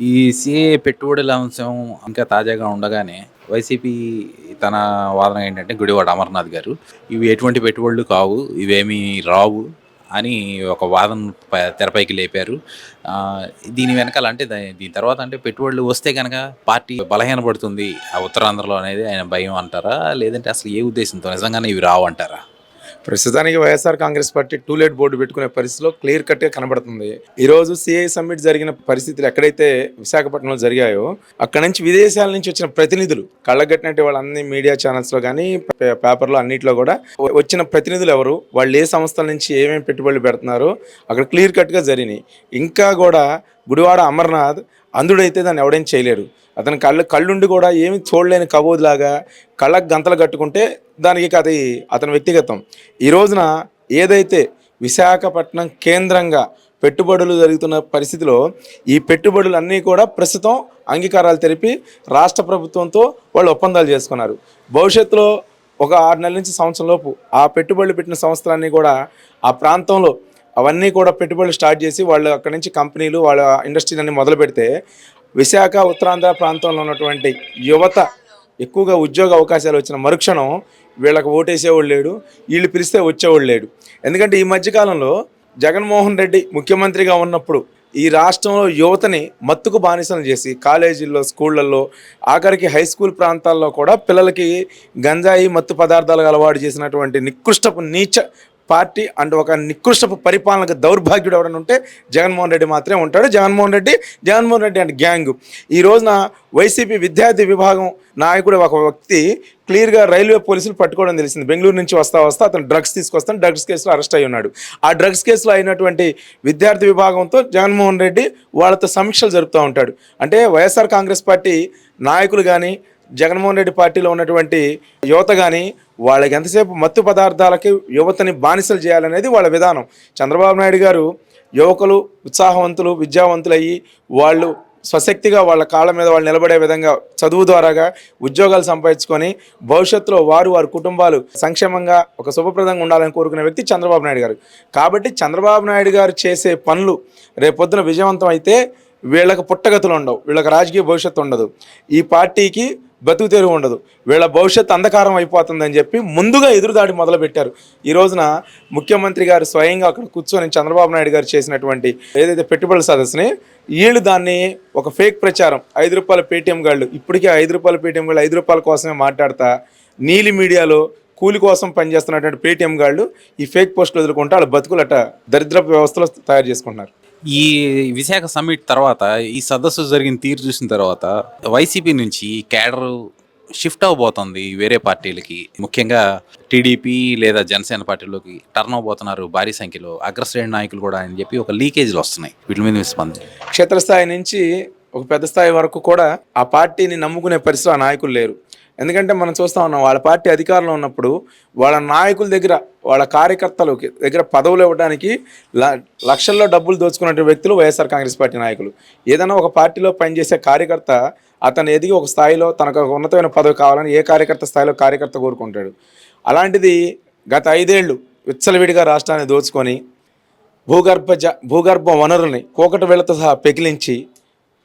ఈ సిఏ పెట్టుబడుల అంశం ఇంకా తాజాగా ఉండగానే వైసీపీ తన వాదన ఏంటంటే గుడివాడ అమర్నాథ్ గారు ఇవి ఎటువంటి పెట్టుబడులు కావు ఇవేమీ రావు అని ఒక వాదన తెరపైకి లేపారు. దీని వెనకాల అంటే దీని తర్వాత అంటే పెట్టుబడులు వస్తే కనుక పార్టీ బలహీనపడుతుంది ఆ ఉత్తరాంధ్రలో అనేది ఆయన భయం అంటారా? లేదంటే అసలు ఏ ఉద్దేశంతో? నిజంగానే ఇవి రావు అంటారా? ప్రస్తుతానికి YSR Congress party to let board పెట్టుకునే పరిస్థితిలో క్లియర్ కట్గా కనబడుతుంది. ఈ రోజు సిఐ సమ్మిట్ జరిగిన పరిస్థితులు ఎక్కడైతే విశాఖపట్నంలో జరిగాయో అక్కడ నుంచి విదేశాల నుంచి వచ్చిన ప్రతినిధులు కళ్ళగట్టినట్టు వాళ్ళు అన్ని మీడియా ఛానల్స్లో కానీ పేపర్లో అన్నిట్లో కూడా వచ్చిన ప్రతినిధులు ఎవరు వాళ్ళు ఏ సంస్థల నుంచి ఏమేమి పెట్టుబడులు పెడుతున్నారో అక్కడ క్లియర్ కట్గా జరిగినాయి. ఇంకా కూడా గుడివాడ అమర్నాథ్ అందుడైతే దాన్ని ఎవడేం చేయలేడు. అతని కళ్ళు కళ్ళుండి కూడా ఏమి చూడలేని కబోదులాగా కళ్ళకు గంతలు కట్టుకుంటే దానికి అది అతని వ్యక్తిగతం. ఈ రోజున ఏదైతే విశాఖపట్నం కేంద్రంగా పెట్టుబడులు జరుగుతున్న పరిస్థితిలో ఈ పెట్టుబడులు అన్నీ కూడా ప్రస్తుతం అంగీకారాలు తెలిపి రాష్ట్ర ప్రభుత్వంతో వాళ్ళు ఒప్పందాలు చేసుకున్నారు. భవిష్యత్తులో ఒక ఆరు నెలల నుంచి సంవత్సరం లోపు ఆ పెట్టుబడులు పెట్టిన సంస్థలన్నీ కూడా ఆ ప్రాంతంలో అవన్నీ కూడా పెట్టుబడులు స్టార్ట్ చేసి వాళ్ళు అక్కడి నుంచి కంపెనీలు వాళ్ళ ఇండస్ట్రీలు అన్ని మొదలు పెడితే విశాఖ ఉత్తరాంధ్ర ప్రాంతంలో ఉన్నటువంటి యువత ఎక్కువగా ఉద్యోగ అవకాశాలు వచ్చిన మరుక్షణం వీళ్ళకి ఓటేసేవాడు లేడు వీళ్ళు పిలిస్తే వచ్చేవాడు లేడు. ఎందుకంటే ఈ మధ్యకాలంలో జగన్మోహన్ రెడ్డి ముఖ్యమంత్రిగా ఉన్నప్పుడు ఈ రాష్ట్రంలో యువతని మత్తుకు బానిసలు చేసి కాలేజీల్లో స్కూళ్ళల్లో ఆఖరికి హై స్కూల్ ప్రాంతాల్లో కూడా పిల్లలకి గంజాయి మత్తు పదార్థాలకు అలవాటు చేసినటువంటి నికృష్టపు నీచ పార్టీ అండ్ ఒక నికృష్టపు పరిపాలనకు దౌర్భాగ్యుడు ఎవడని ఉంటే జగన్మోహన్ రెడ్డి మాత్రమే ఉంటాడు. Jaganmohan Reddy Jaganmohan Reddy and gang. ఈ రోజున వైసీపీ విద్యార్థి విభాగం నాయకుడు ఒక వ్యక్తి క్లియర్గా రైల్వే పోలీసులు పట్టుకోవడం తెలిసింది. బెంగళూరు నుంచి వస్తా వస్తా అతను డ్రగ్స్ తీసుకొస్తాను. డ్రగ్స్ కేసులో అరెస్ట్ అయి ఉన్నాడు. ఆ డ్రగ్స్ కేసులో అయినటువంటి విద్యార్థి విభాగంతో జగన్మోహన్ రెడ్డి వాళ్ళతో సమీక్షలు జరుపుతూ ఉంటాడు. అంటే వైఎస్ఆర్ కాంగ్రెస్ పార్టీ నాయకులు కానీ జగన్మోహన్ రెడ్డి పార్టీలో ఉన్నటువంటి యువత కానీ వాళ్ళకి ఎంతసేపు మత్తు పదార్థాలకి యువతని బానిసలు చేయాలనేది వాళ్ళ విధానం. చంద్రబాబు నాయుడు గారు యువకులు ఉత్సాహవంతులు విద్యావంతులు అయ్యి వాళ్ళు స్వశక్తిగా వాళ్ళ కాళ్ళ మీద వాళ్ళు నిలబడే విధంగా చదువు ద్వారాగా ఉద్యోగాలు సంపాదించుకొని భవిష్యత్తులో వారు వారి కుటుంబాలు సంక్షేమంగా ఒక శుభప్రదంగా ఉండాలని కోరుకునే వ్యక్తి చంద్రబాబు నాయుడు గారు. కాబట్టి చంద్రబాబు నాయుడు గారు చేసే పనులు రేపొద్దున విజయవంతం అయితే వీళ్ళకి పుట్టగతులు ఉండవు వీళ్ళకి రాజకీయ భవిష్యత్తు ఉండదు. ఈ పార్టీకి బతుకు తెరువు ఉండదు. వీళ్ళ భవిష్యత్ అంధకారం అయిపోతుందని చెప్పి ముందుగా ఎదురుదాడి మొదలుపెట్టారు. ఈ రోజున ముఖ్యమంత్రి గారు స్వయంగా అక్కడ కూర్చొని చంద్రబాబు నాయుడు గారు చేసినటువంటి ఏదైతే పెట్టుబడుల సదస్సుని వీళ్ళు దాన్ని ఒక ఫేక్ ప్రచారం ఐదు రూపాయల పేటీఎం గాళ్ళు ఇప్పటికే ఐదు రూపాయల పేటీఎం గాళ్ళు ఐదు రూపాయల కోసమే మాట్లాడతా నీలి మీడియాలో కూలి కోసం పనిచేస్తున్నటువంటి పేటీఎం గాళ్ళు ఈ ఫేక్ పోస్టులు వదులుకుంటే వాళ్ళ బతుకులట దరిద్ర వ్యవస్థలో తయారు చేసుకుంటున్నారు. ఈ విశాఖ సమ్మిట్ తర్వాత ఈ సదస్సు జరిగిన తీరు చూసిన తర్వాత వైసీపీ నుంచి క్యాడర్ షిఫ్ట్ అవబోతుంది వేరే పార్టీలకి. ముఖ్యంగా టీడీపీ లేదా జనసేన పార్టీలోకి టర్న్ అవబోతున్నారు భారీ సంఖ్యలో. అగ్రశ్రేణి నాయకులు కూడా అని చెప్పి ఒక లీకేజ్లు వస్తున్నాయి. వీటి మీద స్పందన? క్షేత్రస్థాయి నుంచి ఒక పెద్ద స్థాయి వరకు కూడా ఆ పార్టీని నమ్ముకునే పరిస్థితి ఆ నాయకులు లేరు. ఎందుకంటే మనం చూస్తా ఉన్నాం వాళ్ళ పార్టీ అధికారంలో ఉన్నప్పుడు వాళ్ళ నాయకుల దగ్గర వాళ్ళ కార్యకర్తలు దగ్గర పదవులు ఇవ్వడానికి ల- లక్షల్లో డబ్బులు దోచుకున్న వ్యక్తులు వైఎస్ఆర్ కాంగ్రెస్ పార్టీ నాయకులు. ఏదైనా ఒక పార్టీలో పనిచేసే కార్యకర్త అతను ఎదిగి ఒక స్థాయిలో తనకు ఒక ఉన్నతమైన పదవి కావాలని ఏ కార్యకర్త స్థాయిలో కార్యకర్త కోరుకుంటాడు. అలాంటిది గత ఐదేళ్ళు విచ్చలవిడిగా రాష్ట్రాన్ని దోచుకొని భూగర్భ జ భూగర్భ వనరుల్ని కోకట వేళ్ళతో సహా పెకిలించి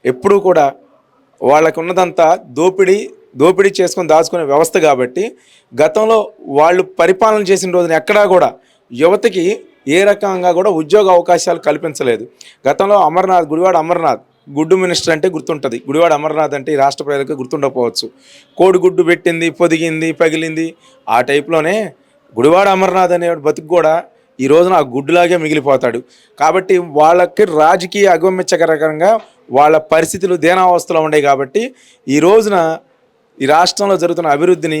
ఎప్పుడూ కూడా వాళ్ళకు ఉన్నదంతా దోపిడీ దోపిడీ చేసుకొని దాచుకునే వ్యవస్థ కాబట్టి గతంలో వాళ్ళు పరిపాలన చేసిన రోజున ఎక్కడా కూడా యువతకి ఏ రకంగా కూడా ఉద్యోగ అవకాశాలు కల్పించలేదు. గతంలో అమర్నాథ్ గుడివాడ అమర్నాథ్ గుడ్డు మినిస్టర్ అంటే గుర్తుంటుంది. గుడివాడ అమర్నాథ్ అంటే ఈ రాష్ట్ర ప్రజలకు గుర్తుండకపోవచ్చు. కోడి గుడ్డు పెట్టింది పొదిగింది పగిలింది. ఆ టైప్లోనే గుడివాడ అమర్నాథ్ అనే బతుకు కూడా ఈ రోజున ఆ గుడ్డులాగే మిగిలిపోతాడు. కాబట్టి వాళ్ళకి రాజకీయ అగమ్యచకరంగా వాళ్ళ పరిస్థితులు దేనావస్థలో ఉన్నాయి కాబట్టి ఈ రోజున ఈ రాష్ట్రంలో జరుగుతున్న అభివృద్ధిని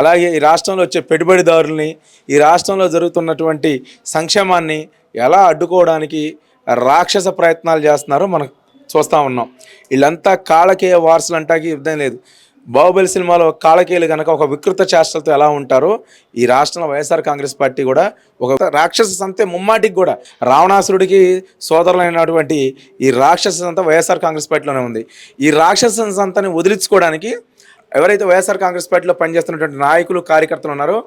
అలాగే ఈ రాష్ట్రంలో వచ్చే పెట్టుబడిదారుల్ని ఈ రాష్ట్రంలో జరుగుతున్నటువంటి సంక్షేమాన్ని ఎలా అడ్డుకోవడానికి రాక్షస ప్రయత్నాలు చేస్తున్నారో మనం చూస్తూ ఉన్నాం. వీళ్ళంతా కాళకేయ వారసులు అంటాకి ఇబ్బంది లేదు. బాహుబలి సినిమాలో కాళకేయులు కనుక ఒక వికృత చేష్టలతో ఎలా ఉంటారో ఈ రాష్ట్రంలో వైఎస్ఆర్ కాంగ్రెస్ పార్టీ కూడా ఒక రాక్షస సంతే ముమ్మాటికి కూడా రావణాసురుడికి సోదరులైనటువంటి ఈ రాక్షస సంత వైఎస్ఆర్ కాంగ్రెస్ పార్టీలోనే ఉంది. ఈ రాక్షస సంతని వదిలించుకోవడానికి ఎవరైతే వైఎస్ఆర్ కాంగ్రెస్ పార్టీలో పనిచేస్తున్నటువంటి నాయకులు కార్యకర్తలు ఉన్నారో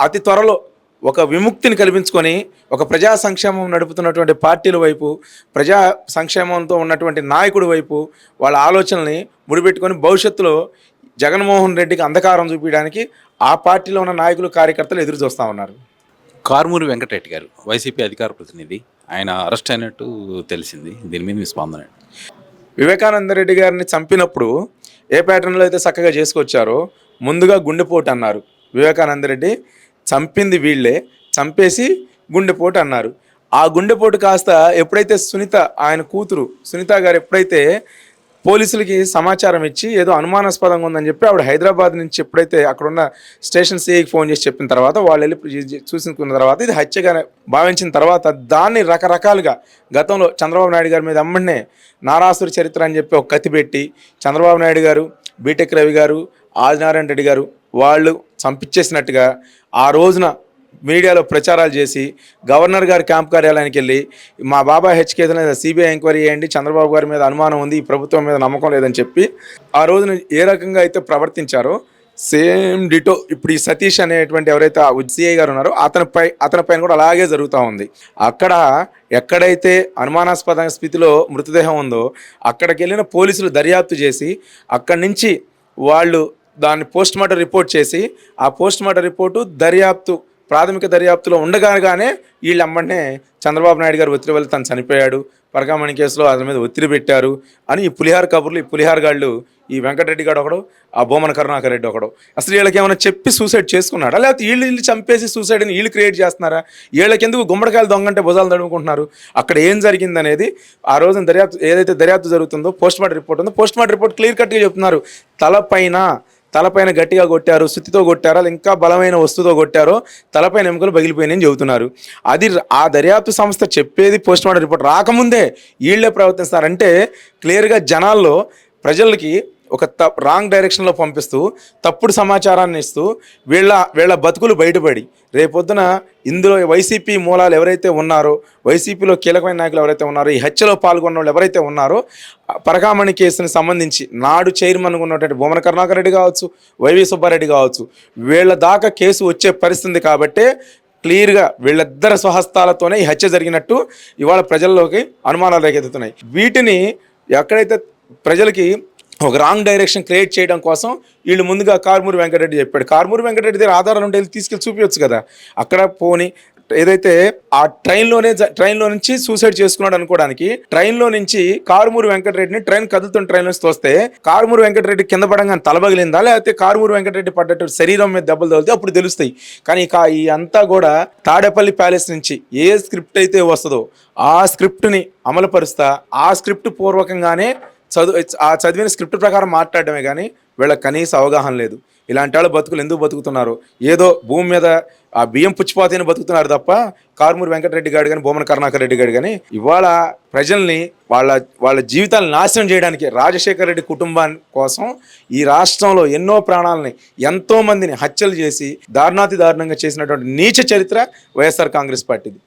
అతి త్వరలో ఒక విముక్తిని కల్పించుకొని ఒక ప్రజా సంక్షేమం నడుపుతున్నటువంటి పార్టీల వైపు ప్రజా సంక్షేమంతో ఉన్నటువంటి నాయకుడి వైపు వాళ్ళ ఆలోచనల్ని ముడిపెట్టుకొని భవిష్యత్తులో జగన్మోహన్ రెడ్డికి అంధకారం చూపించడానికి ఆ పార్టీలో ఉన్న నాయకులు కార్యకర్తలు ఎదురు చూస్తూ ఉన్నారు. కారుమూరి వెంకటరెడ్డి గారు వైసీపీ అధికార ప్రతినిధి. ఆయన అరెస్ట్ అయినట్టు తెలిసింది. దీని మీద మీ స్పందన? వివేకానంద రెడ్డి గారిని చంపినప్పుడు ఏ ప్యాటర్న్లో అయితే చక్కగా చేసుకొచ్చారో ముందుగా గుండెపోటు అన్నారు. వివేకానంద రెడ్డి చంపింది వీళ్ళే చంపేసి గుండెపోటు అన్నారు. ఆ గుండెపోటు కాస్త ఎప్పుడైతే సునీత ఆయన కూతురు సునీత గారు ఎప్పుడైతే పోలీసులకి సమాచారం ఇచ్చి ఏదో అనుమానాస్పదంగా ఉందని చెప్పి ఆవిడ హైదరాబాద్ నుంచి ఎప్పుడైతే అక్కడున్న స్టేషన్ సిఐకి ఫోన్ చేసి చెప్పిన తర్వాత వాళ్ళు వెళ్ళి చూసుకున్న తర్వాత ఇది హత్యగా భావించిన తర్వాత దాన్ని రకరకాలుగా గతంలో చంద్రబాబు నాయుడు గారి మీద అమ్మనే నారాసురి చరిత్ర అని చెప్పి ఒక కత్తి పెట్టి చంద్రబాబు నాయుడు గారు బీటెక్ రవి గారు ఆదినారాయణ రెడ్డి గారు వాళ్ళు చంపించేసినట్టుగా ఆ రోజున మీడియాలో ప్రచారాలు చేసి గవర్నర్ గారి క్యాంప్ కార్యాలయానికి వెళ్ళి మా బాబా హెచ్కేద మీద సిబిఐ ఎంక్వైరీ చేయండి చంద్రబాబు గారి మీద అనుమానం ఉంది ఈ ప్రభుత్వం మీద నమ్మకం లేదని చెప్పి ఆ రోజున ఏ రకంగా అయితే ప్రవర్తించారో సేమ్ డిటో ఇప్పుడు ఈ సతీష్ అనేటువంటి ఎవరైతే సిఐ గారు ఉన్నారో అతనిపై అతనిపైన కూడా అలాగే జరుగుతూ ఉంది. అక్కడ ఎక్కడైతే అనుమానాస్పద స్థితిలో మృతదేహం ఉందో అక్కడికి వెళ్ళిన పోలీసులు దర్యాప్తు చేసి అక్కడి నుంచి వాళ్ళు దాన్ని పోస్ట్ మార్టం రిపోర్ట్ చేసి ఆ పోస్ట్ మార్టం రిపోర్టు దర్యాప్తు ప్రాథమిక దర్యాప్తులో ఉండగానే వీళ్ళు అమ్మనే చంద్రబాబు నాయుడు గారు ఒత్తిడి వల్ల తను చనిపోయాడు పరకామణి కేసులో అతని మీద ఒత్తిడి పెట్టారు అని ఈ పులిహార కబుర్లు ఈ పులిహార గాళ్ళు ఈ వెంకటరెడ్డి గారు ఒకడు ఆ బొమ్మన కరుణాకర్ రెడ్డి ఒకడు. అసలు వీళ్ళకి ఏమైనా చెప్పి సూసైడ్ చేసుకున్నాడా? లేకపోతే వీళ్ళు వీళ్ళు చంపేసి సూసైడ్ అని వీళ్ళు క్రియేట్ చేస్తున్నారా? వీళ్ళకెందుకు గుమ్మడికాయలు దొంగంటే భుజాలు తడుముకుంటున్నారు? అక్కడ ఏం జరిగింది అనేది ఆ రోజున దర్యాప్తు ఏదైతే దర్యాప్తు జరుగుతుందో పోస్ట్ మార్టం రిపోర్ట్ ఉందో పోస్ట్ మార్టం రిపోర్ట్ క్లియర్ కట్గా చెప్తున్నారు. తలపైన తలపైన గట్టిగా కొట్టారు సుత్తితో కొట్టారో ఇంకా బలమైన వస్తువుతో కొట్టారో తలపైన ఎముకలు పగిలిపోయినాయని చెబుతున్నారు. అది ఆ దర్యాప్తు సంస్థ చెప్పేది పోస్ట్ మార్టం రిపోర్ట్ రాకముందే వీళ్ళే ప్రవర్తిస్తారంటే క్లియర్గా జనాల్లో ప్రజలకి ఒక త రాంగ్ డైరెక్షన్లో పంపిస్తూ తప్పుడు సమాచారాన్ని ఇస్తూ వీళ్ళ వీళ్ళ బతుకులు బయటపడి రేపొద్దున ఇందులో వైసీపీ మూలాలు ఎవరైతే ఉన్నారో వైసీపీలో కీలకమైన నాయకులు ఎవరైతే ఉన్నారో ఈ హత్యలో పాల్గొన్న వాళ్ళు ఎవరైతే ఉన్నారో పరకామణి కేసుని సంబంధించి నాడు చైర్మన్గా ఉన్నటువంటి భూమన కరుణాకర్ రెడ్డి కావచ్చు వైవి సుబ్బారెడ్డి కావచ్చు వీళ్ళ దాకా కేసు వచ్చే పరిస్థితి కాబట్టే క్లియర్గా వీళ్ళిద్దరి స్వహస్తాలతోనే ఈ హత్య జరిగినట్టు ఇవాళ ప్రజల్లోకి అనుమానాలు రేకెత్తుతున్నాయి. వీటిని ఎక్కడైతే ప్రజలకి ఒక రాంగ్ డైరెక్షన్ క్రియేట్ చేయడం కోసం వీళ్ళు ముందుగా కార్మూరి వెంకటరెడ్డి చెప్పాడు. కార్మూరి వెంకటరెడ్డి దగ్గర ఆధారాలు ఉంటే వెళ్ళి తీసుకెళ్ళి చూపించచ్చు కదా. అక్కడ పోని ఏదైతే ఆ ట్రైన్లోనే ట్రైన్లో నుంచి సూసైడ్ చేసుకున్నాడు అనుకోవడానికి ట్రైన్లో నుంచి కారుమూరి వెంకటరెడ్డిని ట్రైన్ కదులుతున్న ట్రైన్ నుంచి తోస్తే కారుమూరి వెంకటరెడ్డి కింద పడంగానే తలబగిలిందా? లేకపోతే కారుమూరి వెంకటరెడ్డి పడ్డట్టు శరీరం మీద దెబ్బలు తగిలితే అప్పుడు తెలుస్తాయి. కానీ ఈ అంతా కూడా తాడేపల్లి ప్యాలెస్ నుంచి ఏ స్క్రిప్ట్ అయితే వస్తుందో ఆ స్క్రిప్ట్ని అమలుపరుస్తా ఆ స్క్రిప్ట్ పూర్వకంగానే చదువు ఆ చదివిన స్క్రిప్ట్ ప్రకారం మాట్లాడడమే కానీ వీళ్ళకి కనీస అవగాహన లేదు. ఇలాంటి వాళ్ళు బతుకులు ఎందుకు బతుకుతున్నారు? ఏదో భూమి మీద ఆ బియ్యం పుచ్చిపోతేనే బతుకుతున్నారు తప్ప కారుమూరి వెంకటరెడ్డి గారు కానీ బొమ్మన కరుణాకర్ రెడ్డి గారు కానీ ఇవాళ ప్రజల్ని వాళ్ళ వాళ్ళ జీవితాలను నాశనం చేయడానికి రాజశేఖర రెడ్డి కుటుంబం కోసం ఈ రాష్ట్రంలో ఎన్నో ప్రాణాలని ఎంతో మందిని హత్యలు చేసి దారుణాతి దారుణంగా చేసినటువంటి నీచ చరిత్ర వైఎస్ఆర్ కాంగ్రెస్ పార్టీది.